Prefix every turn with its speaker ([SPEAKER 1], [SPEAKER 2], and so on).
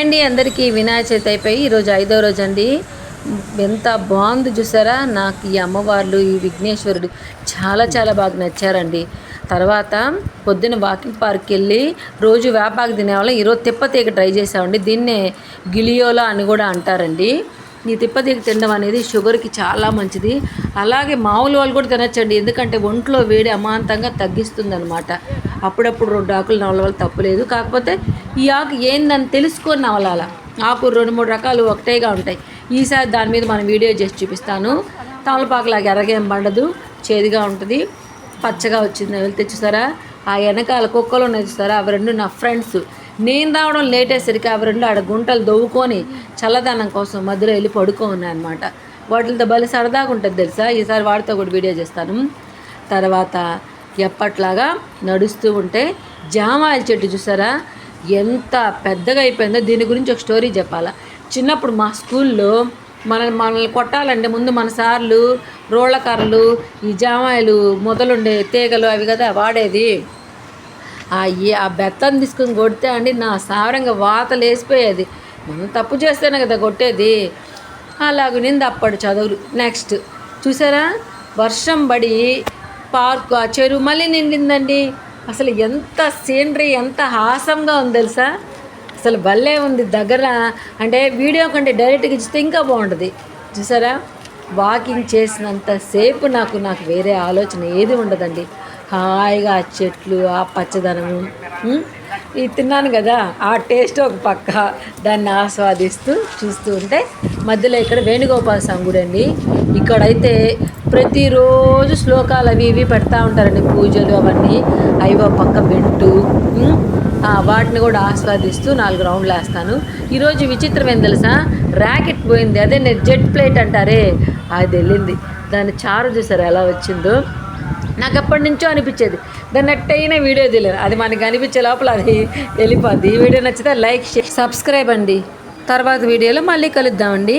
[SPEAKER 1] Hi అండి అందరికీ వినాయక చవితి అయిపోయి ఈరోజు ఐదో రోజు అండి. ఎంత బాగుంది చూసారా? నాకు ఈ అమ్మవార్లు ఈ విఘ్నేశ్వరుడు చాలా చాలా బాగా నచ్చారండి. తర్వాత పొద్దున్న వాకింగ్ పార్క్కి వెళ్ళి రోజు వేపాకు తినేవాళ్ళం. ఈరోజు తిప్పతీగ ట్రై చేసామండి దీన్నే గిలియోలా అని కూడా అంటారండి. ఈ తిప్పతీగ తినడం అనేది షుగర్కి చాలా మంచిది. అలాగే మామూలు వాళ్ళు కూడా తినచ్చండి. ఎందుకంటే ఒంట్లో వేడి అమాంతంగా తగ్గిస్తుంది అనమాట అప్పుడప్పుడు రెండు ఆకులు నవలవల్ల తప్పులేదు కాకపోతే ఈ ఆకు ఏందని తెలుసుకొని నవలాల. ఆకు రెండు మూడు రకాలు ఒకటేగా ఉంటాయి. ఈసారి దాని మీద మనం వీడియో చేసి చూపిస్తాను. తమలపాకులాగా ఎర్రగేం పండదు. చేదుగా ఉంటుంది. పచ్చగా వచ్చింది. వెళ్ళి చూసారా ఆ వెనకాల కుక్కలు ఉన్నాయి చూస్తారా? అవి రెండు నా ఫ్రెండ్స్. నేను రావడం లేట్ అయ్యేసరికి అవి రెండు ఆడ గుంటలు దవ్వుకొని చల్లదనం కోసం మధ్యలో వెళ్ళి పడుకో ఉన్నాయి అనమాట వాటితో బలి సరదాగా ఉంటుంది తెలుసా? ఈసారి వాటితో కూడా వీడియో చేస్తాను. తర్వాత ఎప్పట్లాగా నడుస్తూ ఉంటే జామాయిల చెట్టు చూసారా? ఎంత పెద్దగా అయిపోయిందో దీని గురించి ఒక స్టోరీ చెప్పాలా? చిన్నప్పుడు మా స్కూల్లో మన మనల్ని కొట్టాలంటే ముందు మన సార్లు రోళ్ళ కర్రలు ఈ జామాయిలు మొదలుండే తీగలు అవి కదా వాడేది. ఆ ఏ ఆ బెత్తం తీసుకుని కొడితే అండి నా సారంగా వాత లేసిపోయేది మనం తప్పు చేస్తేనే కదా కొట్టేది. అలాగునింది అప్పటి చదువులు. నెక్స్ట్ చూసారా? వర్షం పడి పార్కు ఆ చెరువు మళ్ళీ నిండిందండి. అసలు ఎంత సీనరీ ఎంత హాసంగా ఉంది తెలుసా? అసలు భలే ఉంది దగ్గర. అంటే వీడియో కంటే డైరెక్ట్గా ఇచ్చితే ఇంకా బాగుంటుంది. చూసారా? వాకింగ్ చేసినంతసేపు నాకు నాకు వేరే ఆలోచన ఏది ఉండదండి. హాయిగా ఆ చెట్లు ఆ పచ్చదనము ఇది తిన్నాను కదా ఆ టేస్ట్ ఒక పక్క. దాన్ని ఆస్వాదిస్తూ చూస్తూ ఉంటే మధ్యలో ఇక్కడ వేణుగోపాల స్వామి గుడి అండి. ఇక్కడైతే ప్రతిరోజు శ్లోకాలు అవి ఇవి పెడతా ఉంటారండి పూజలు అవన్నీ. అవి పక్క వింటూ వాటిని కూడా ఆస్వాదిస్తూ నాలుగు రౌండ్లు వేస్తాను. ఈరోజు విచిత్రం ఏం తెలుసా? ర్యాకెట్ పోయింది. అదే నేను జెట్ ప్లేట్ అంటారే అది వెళ్ళింది. దాని చారు చూసారు ఎలా వచ్చిందో? నాకు ఎప్పటి నుంచో అనిపించేది. దాన్ని ఎట్టయినా వీడియో తెలియదు అది మనకి అనిపించే లోపల అది వెళ్ళిపోద్ది. ఈ వీడియో నచ్చితే లైక్ సబ్స్క్రైబ్ అండి. తర్వాత వీడియోలో మళ్ళీ కలుద్దామండి.